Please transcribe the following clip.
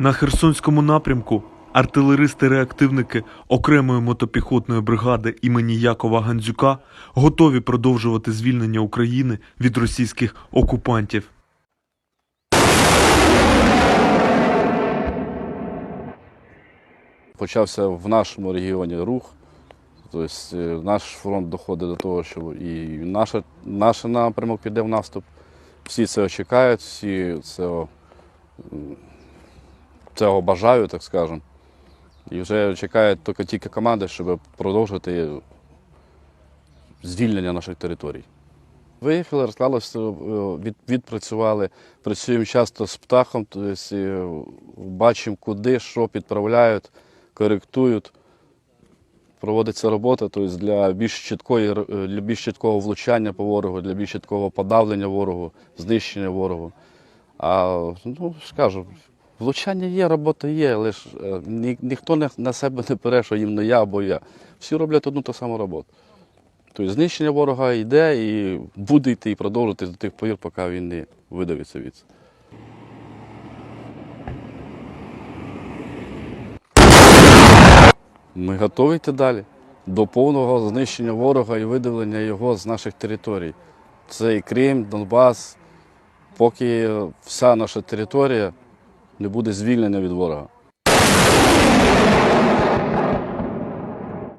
На Херсонському напрямку артилеристи-реактивники окремої мотопіхотної бригади імені Якова Гандзюка готові продовжувати звільнення України від російських окупантів. Почався в нашому регіоні рух. Тобто е, наш фронт доходить до того, що і наш, наш напрямок піде в наступ. Всі цього чекають, всі м, цього бажають, так скажемо. І вже чекають тільки тільки команди, щоб продовжити звільнення наших територій. Виїхали, розклалися, е, від, відпрацювали, працюємо часто з птахом, тобто бачимо, куди, що підправляють, коректують. Проводиться робота тобто для більш чіткої, е, для більш чіткого влучання по ворогу, для більш чіткого подавлення ворогу, знищення ворогу. А ну, скажу, влучання є, робота є, але ж е, ні, ніхто не, на себе не бере, що їм не я або я. Всі роблять одну ту саму роботу. Тобто знищення ворога йде і буде йти і продовжувати до тих пір, поки він не видавиться від. Ми готові йти далі до повного знищення ворога і видавлення його з наших територій. Це і Крим, Донбас, поки вся наша територія не буде звільнення від ворога.